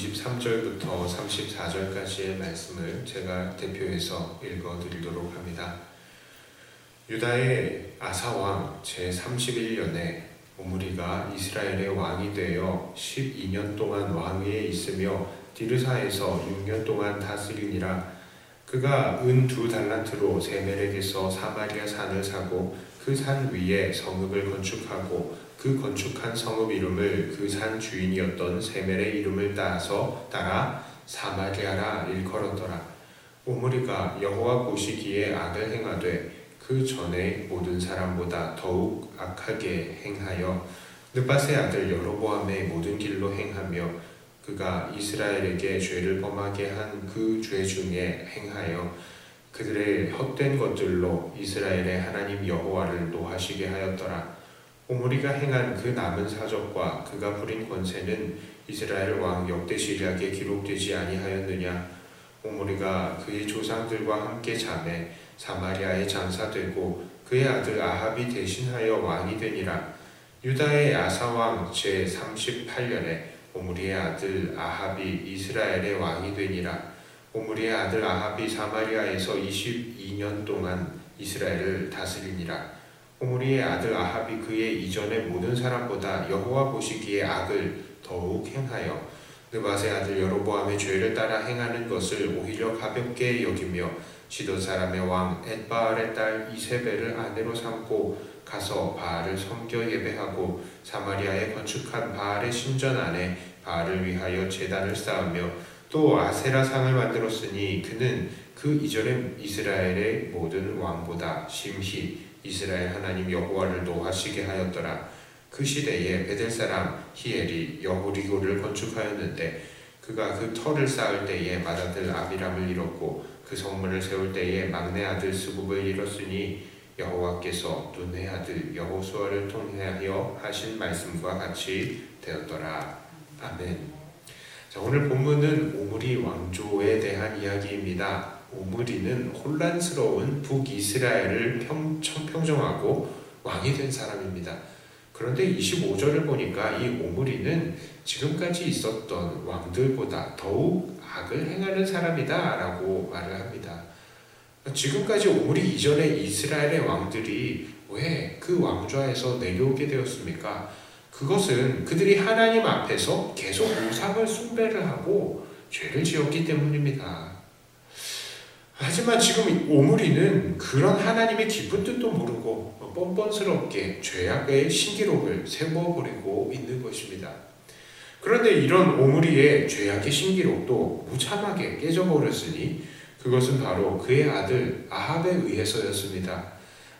23절부터 34절까지의 말씀을 제가 대표해서 읽어 드리도록 합니다. 유다의 아사왕 제31년에 오므리가 이스라엘의 왕이 되어 12년 동안 왕위에 있으며 디르사에서 6년 동안 다스리니라 그가 은 두 달란트로 세멜에게서 사마리아 산을 사고 그 산 위에 성읍을 건축하고 그 건축한 성읍 이름을 그 산 주인이었던 세멜의 이름을 따서 따라 사마리아라 일컬었더라. 오므리가 여호와 보시기에 악을 행하되 그 전에 모든 사람보다 더욱 악하게 행하여 느바세 아들 여로보암의 모든 길로 행하며 그가 이스라엘에게 죄를 범하게 한 그 죄 중에 행하여 그들의 헛된 것들로 이스라엘의 하나님 여호와를 노하시게 하였더라. 오므리가 행한 그 남은 사적과 그가 부린 권세는 이스라엘 왕 역대시략에 기록되지 아니하였느냐? 오므리가 그의 조상들과 함께 잠에 사마리아에 장사되고 그의 아들 아합이 대신하여 왕이 되니라. 유다의 아사왕 제 38년에 오므리의 아들 아합이 이스라엘의 왕이 되니라. 오므리의 아들 아합이 사마리아에서 22년 동안 이스라엘을 다스리니라. 오므리의 아들 아합이 그의 이전의 모든 사람보다 여호와 보시기에 악을 더욱 행하여 느바세 아들 여로보암의 죄를 따라 행하는 것을 오히려 가볍게 여기며 시돈 사람의 왕 엣바알의 딸 이세벨을 아내로 삼고 가서 바알을 섬겨 예배하고 사마리아에 건축한 바알의 신전 안에 바알을 위하여 제단을 쌓으며 또 아세라 상을 만들었으니 그는 그 이전의 이스라엘의 모든 왕보다 심히 이스라엘 하나님 여호와를 노하시게 하였더라. 그 시대에 베델 사람 히엘이 여호리고를 건축하였는데 그가 그 터를 쌓을 때에 맏아들 아비람을 잃었고 그 성문을 세울 때에 막내 아들 스굽을 잃었으니 여호와께서 눈의 아들 여호수아를 통하여 하신 말씀과 같이 되었더라. 아멘. 자, 오늘 본문은 오므리 왕조에 대한 이야기입니다. 오므리는 혼란스러운 북이스라엘을 평, 평정하고 왕이 된 사람입니다. 그런데 25절을 보니까 이 오므리는 지금까지 있었던 왕들보다 더욱 악을 행하는 사람이다 라고 말을 합니다. 지금까지 오므리 이전에 이스라엘의 왕들이 왜 그 왕좌에서 내려오게 되었습니까? 그것은 그들이 하나님 앞에서 계속 우상을 숭배를 하고 죄를 지었기 때문입니다. 하지만 지금 오므리는 그런 하나님의 깊은 뜻도 모르고 뻔뻔스럽게 죄악의 신기록을 세워버리고 있는 것입니다. 그런데 이런 오므리의 죄악의 신기록도 무참하게 깨져버렸으니 그것은 바로 그의 아들 아합에 의해서였습니다.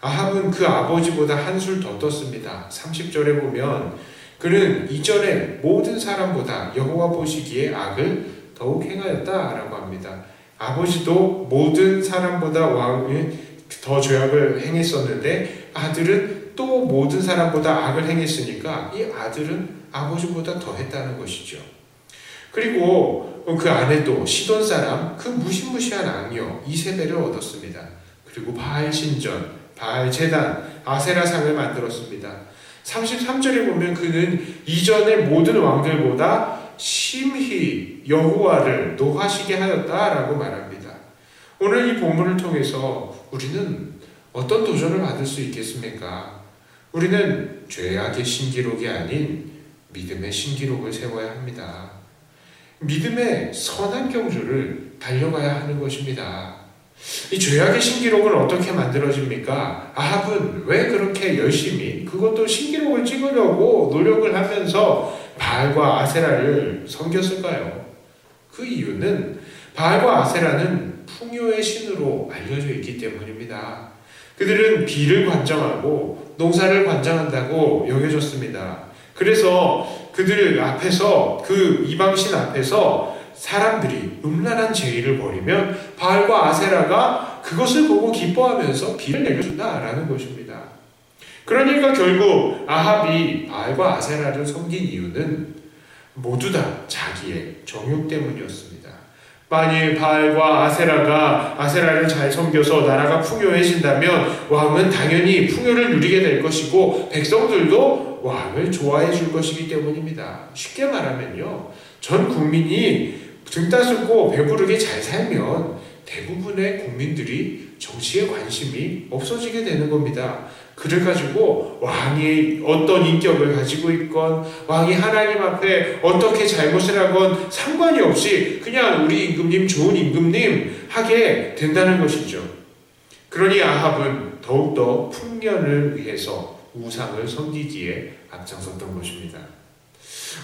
아합은 그 아버지보다 한술 더 떴습니다. 30절에 보면 그는 이전에 모든 사람보다 여호와 보시기에 악을 더욱 행하였다라고 합니다. 아버지도 모든 사람보다 왕이 더 죄악을 행했었는데 아들은 또 모든 사람보다 악을 행했으니까 이 아들은 아버지보다 더 했다는 것이죠. 그리고 그 아내도 시돈 사람 그 무시무시한 악녀 이세벨을 얻었습니다. 그리고 바알 신전 바알 제단, 아세라상을 만들었습니다. 33절에 보면 그는 이전의 모든 왕들보다 심히 여호와를 노하시게 하였다라고 말합니다. 오늘 이 본문을 통해서 우리는 어떤 도전을 받을 수 있겠습니까? 우리는 죄악의 신기록이 아닌 믿음의 신기록을 세워야 합니다. 믿음의 선한 경주를 달려가야 하는 것입니다. 이 죄악의 신기록은 어떻게 만들어집니까? 아합은 왜 그렇게 열심히 그것도 신기록을 찍으려고 노력을 하면서 바알과 아세라를 섬겼을까요? 그 이유는 바알과 아세라는 풍요의 신으로 알려져 있기 때문입니다. 그들은 비를 관장하고 농사를 관장한다고 여겨졌습니다. 그래서 그들 앞에서 그 이방신 앞에서 사람들이 음란한 죄의를 벌이면 바알과 아세라가 그것을 보고 기뻐하면서 비를 내려준다라는 것입니다. 그러니까 결국 아합이 바알과 아세라를 섬긴 이유는 모두 다 자기의 정욕 때문이었습니다. 만일 바알과 아세라가 아세라를 잘 섬겨서 나라가 풍요해진다면 왕은 당연히 풍요를 누리게 될 것이고 백성들도 왕을 좋아해 줄 것이기 때문입니다. 쉽게 말하면요. 전 국민이 등 따스고 배부르게 잘 살면 대부분의 국민들이 정치에 관심이 없어지게 되는 겁니다. 그를 가지고 왕이 어떤 인격을 가지고 있건 왕이 하나님 앞에 어떻게 잘못을 하건 상관이 없이 그냥 우리 임금님 좋은 임금님 하게 된다는 것이죠. 그러니 아합은 더욱더 풍년을 위해서 우상을 섬기기에 앞장섰던 것입니다.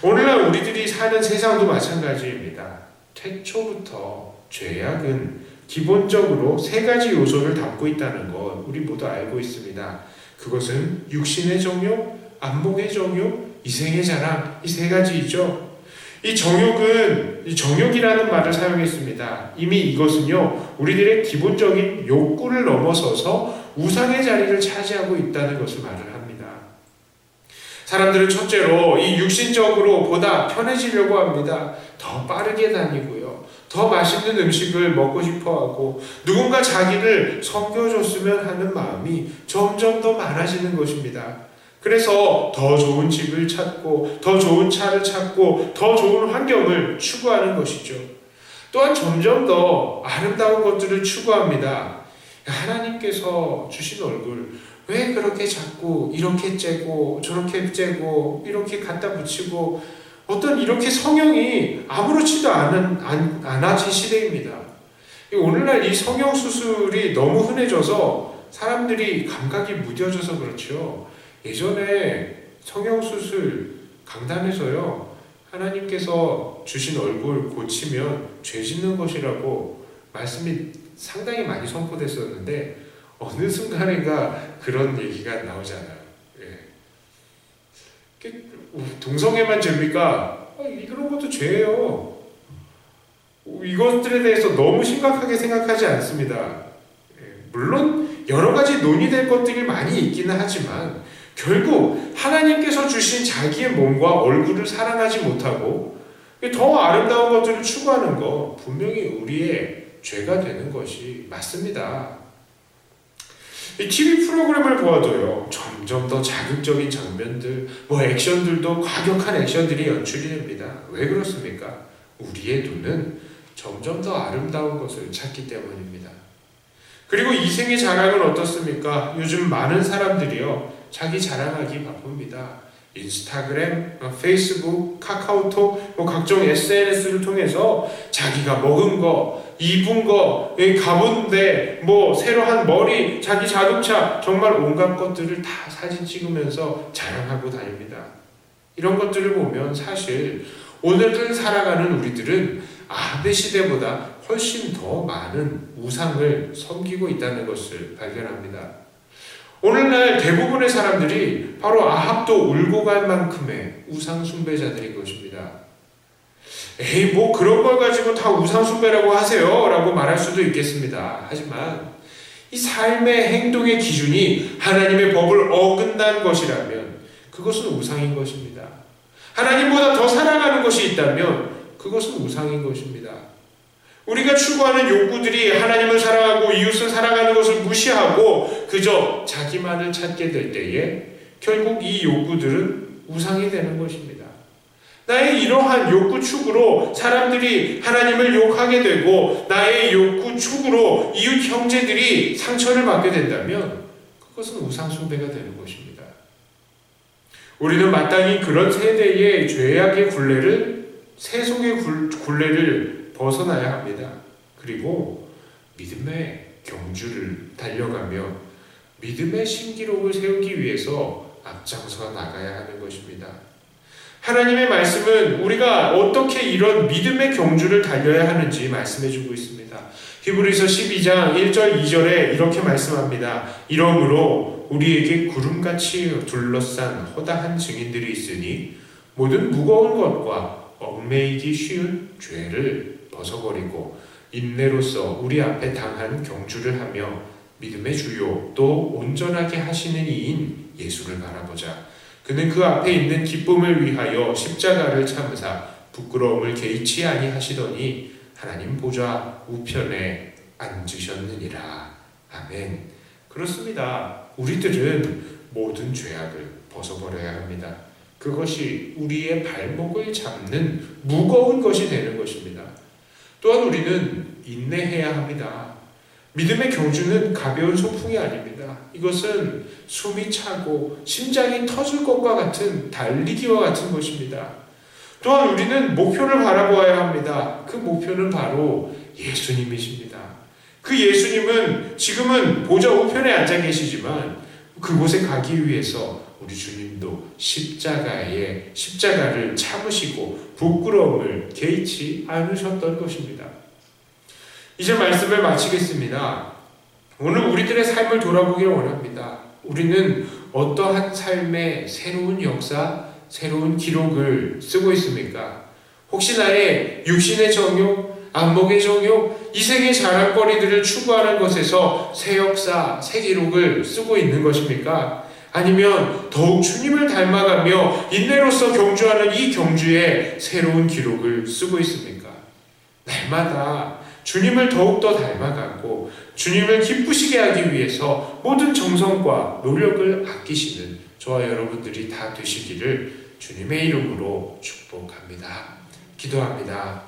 오늘날 우리들이 사는 세상도 마찬가지입니다. 태초부터 죄악은 기본적으로 세 가지 요소를 담고 있다는 것 우리 모두 알고 있습니다. 그것은 육신의 정욕, 안목의 정욕, 이생의 자랑 이 세 가지이죠. 이 정욕은 이 정욕이라는 말을 사용했습니다. 이미 이것은요 우리들의 기본적인 욕구를 넘어서서 우상의 자리를 차지하고 있다는 것을 말을 합니다. 사람들은 첫째로 이 육신적으로 보다 편해지려고 합니다. 더 빠르게 다니고요. 더 맛있는 음식을 먹고 싶어 하고 누군가 자기를 섬겨줬으면 하는 마음이 점점 더 많아지는 것입니다. 그래서 더 좋은 집을 찾고 더 좋은 차를 찾고 더 좋은 환경을 추구하는 것이죠. 또한 점점 더 아름다운 것들을 추구합니다. 하나님께서 주신 얼굴 왜 그렇게 자꾸 이렇게 째고 저렇게 째고 이렇게 갖다 붙이고 어떤 이렇게 성형이 아무렇지도 않은, 안, 않아진 시대입니다. 오늘날 이 성형 수술이 너무 흔해져서 사람들이 감각이 무뎌져서 그렇죠. 예전에 성형 수술 강단에서요. 하나님께서 주신 얼굴 고치면 죄 짓는 것이라고 말씀이 상당히 많이 선포됐었는데 어느 순간인가 그런 얘기가 나오잖아요. 예. 동성애만 죄입니까? 아, 이런 것도 죄예요. 이것들에 대해서 너무 심각하게 생각하지 않습니다. 예. 물론 여러 가지 논의될 것들이 많이 있기는 하지만 결국 하나님께서 주신 자기의 몸과 얼굴을 사랑하지 못하고 더 아름다운 것들을 추구하는 거 분명히 우리의 죄가 되는 것이 맞습니다. 이 TV 프로그램을 보아도요, 점점 더 자극적인 장면들, 뭐 액션들도 과격한 액션들이 연출이 됩니다. 왜 그렇습니까? 우리의 눈은 점점 더 아름다운 것을 찾기 때문입니다. 그리고 이생의 자랑은 어떻습니까? 요즘 많은 사람들이요, 자기 자랑하기 바쁩니다. 인스타그램, 어, 페이스북, 카카오톡, 뭐 각종 SNS를 통해서 자기가 먹은 거, 입은 거, 가본 데, 뭐 새로 한 머리, 자기 자동차, 정말 온갖 것들을 다 사진 찍으면서 자랑하고 다닙니다. 이런 것들을 보면 사실 오늘을 살아가는 우리들은 아베 시대보다 훨씬 더 많은 우상을 섬기고 있다는 것을 발견합니다. 오늘날 대부분의 사람들이 바로 아합도 울고 갈 만큼의 우상 숭배자들인 것입니다. 에이, 뭐 그런 걸 가지고 다 우상 숭배라고 하세요. 라고 말할 수도 있겠습니다. 하지만 이 삶의 행동의 기준이 하나님의 법을 어긋난 것이라면 그것은 우상인 것입니다. 하나님보다 더 사랑하는 것이 있다면 그것은 우상인 것입니다. 우리가 추구하는 욕구들이 하나님을 사랑하고 이웃을 사랑하는 것을 무시하고 그저 자기만을 찾게 될 때에 결국 이 욕구들은 우상이 되는 것입니다. 나의 이러한 욕구 축으로 사람들이 하나님을 욕하게 되고 나의 욕구 축으로 이웃 형제들이 상처를 받게 된다면 그것은 우상 숭배가 되는 것입니다. 우리는 마땅히 그런 세대의 죄악의 굴레를 세속의 굴레를 벗어나야 합니다. 그리고 믿음의 경주를 달려가며 믿음의 신기록을 세우기 위해서 앞장서 나가야 하는 것입니다. 하나님의 말씀은 우리가 어떻게 이런 믿음의 경주를 달려야 하는지 말씀해 주고 있습니다. 히브리서 12장 1절 2절에 이렇게 말씀합니다. 이러므로 우리에게 구름같이 둘러싼 허다한 증인들이 있으니 모든 무거운 것과 얽매이기 쉬운 죄를 벗어버리고 인내로서 우리 앞에 당한 경주를 하며 믿음의 주요 또 온전하게 하시는 이인 예수를 바라보자. 그는 그 앞에 있는 기쁨을 위하여 십자가를 참으사 부끄러움을 개의치 아니하시더니 하나님 보좌 우편에 앉으셨느니라. 아멘. 그렇습니다. 우리들은 모든 죄악을 벗어버려야 합니다. 그것이 우리의 발목을 잡는 무거운 것이 되는 것입니다. 또한 우리는 인내해야 합니다. 믿음의 경주는 가벼운 소풍이 아닙니다. 이것은 숨이 차고 심장이 터질 것과 같은 달리기와 같은 것입니다. 또한 우리는 목표를 바라보아야 합니다. 그 목표는 바로 예수님이십니다. 그 예수님은 지금은 보좌 우편에 앉아 계시지만 그곳에 가기 위해서 우리 주님도 십자가에 십자가를 참으시고 부끄러움을 개의치 않으셨던 것입니다. 이제 말씀을 마치겠습니다. 오늘 우리들의 삶을 돌아보기를 원합니다. 우리는 어떠한 삶의 새로운 역사, 새로운 기록을 쓰고 있습니까? 혹시 나의 육신의 정욕, 안목의 정욕, 이생의 자랑거리들을 추구하는 것에서 새 역사, 새 기록을 쓰고 있는 것입니까? 아니면 더욱 주님을 닮아가며 인내로서 경주하는 이 경주에 새로운 기록을 쓰고 있습니까? 날마다 주님을 더욱더 닮아가고 주님을 기쁘시게 하기 위해서 모든 정성과 노력을 아끼시는 저와 여러분들이 다 되시기를 주님의 이름으로 축복합니다. 기도합니다.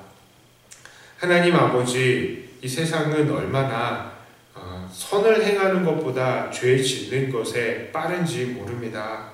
하나님 아버지, 이 세상은 얼마나 어, 선을 행하는 것보다 죄 짓는 것에 빠른지 모릅니다.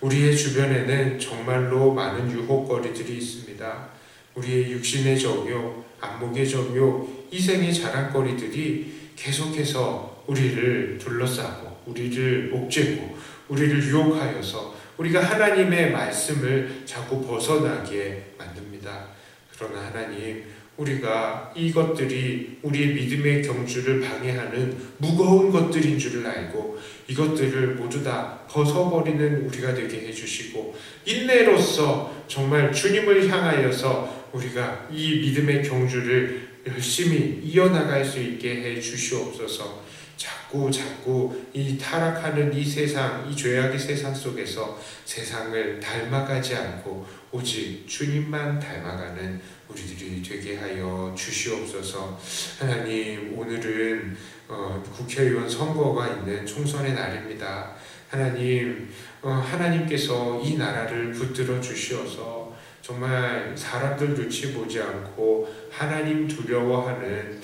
우리의 주변에는 정말로 많은 유혹거리들이 있습니다. 우리의 육신의 정욕, 안목의 정욕, 이생의 자랑거리들이 계속해서 우리를 둘러싸고 우리를 옥죄고 우리를 유혹하여서 우리가 하나님의 말씀을 자꾸 벗어나게 만듭니다. 그러나 하나님, 우리가 이것들이 우리의 믿음의 경주를 방해하는 무거운 것들인 줄을 알고 이것들을 모두 다 벗어버리는 우리가 되게 해주시고 인내로서 정말 주님을 향하여서 우리가 이 믿음의 경주를 열심히 이어나갈 수 있게 해 주시옵소서. 자꾸 자꾸 이 타락하는 이 세상, 이 죄악의 세상 속에서 세상을 닮아가지 않고 오직 주님만 닮아가는 우리들이 되게 하여 주시옵소서. 하나님, 오늘은 어, 국회의원 선거가 있는 총선의 날입니다. 하나님, 어, 하나님께서 이 나라를 붙들어 주시어서 정말 사람들 눈치 보지 않고 하나님 두려워하는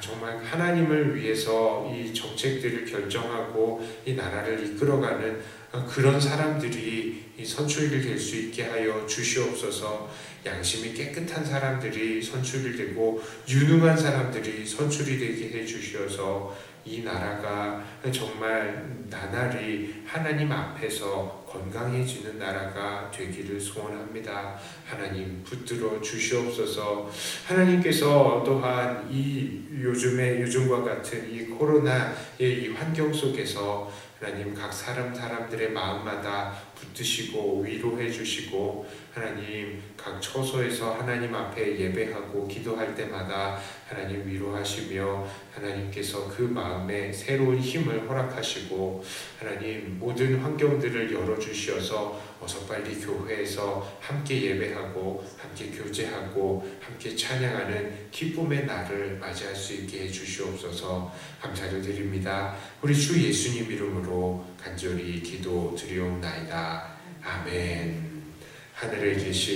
정말 하나님을 위해서 이 정책들을 결정하고 이 나라를 이끌어가는 그런 사람들이 선출이 될 수 있게 하여 주시옵소서. 양심이 깨끗한 사람들이 선출이 되고 유능한 사람들이 선출이 되게 해 주셔서 이 나라가 정말 나날이 하나님 앞에서 건강해지는 나라가 되기를 소원합니다. 하나님 붙들어 주시옵소서. 하나님께서 또한 이 요즘에 요즘과 같은 이 코로나의 이 환경 속에서 하나님 각 사람 사람들의 마음마다 붙드시고 위로해 주시고 하나님 각 처소에서 하나님 앞에 예배하고 기도할 때마다 하나님 위로하시며 하나님께서 그 마음에 새로운 힘을 허락하시고 하나님 모든 환경들을 열어 주시어서 어서 빨리 교회에서 함께 예배하고 함께 교제하고 함께 찬양하는 기쁨의 날을 맞이할 수 있게 해 주시옵소서 감사를 드립니다. 우리 주 예수님 이름으로 간절히 기도 드리옵나이다. 아멘. 하늘에 계신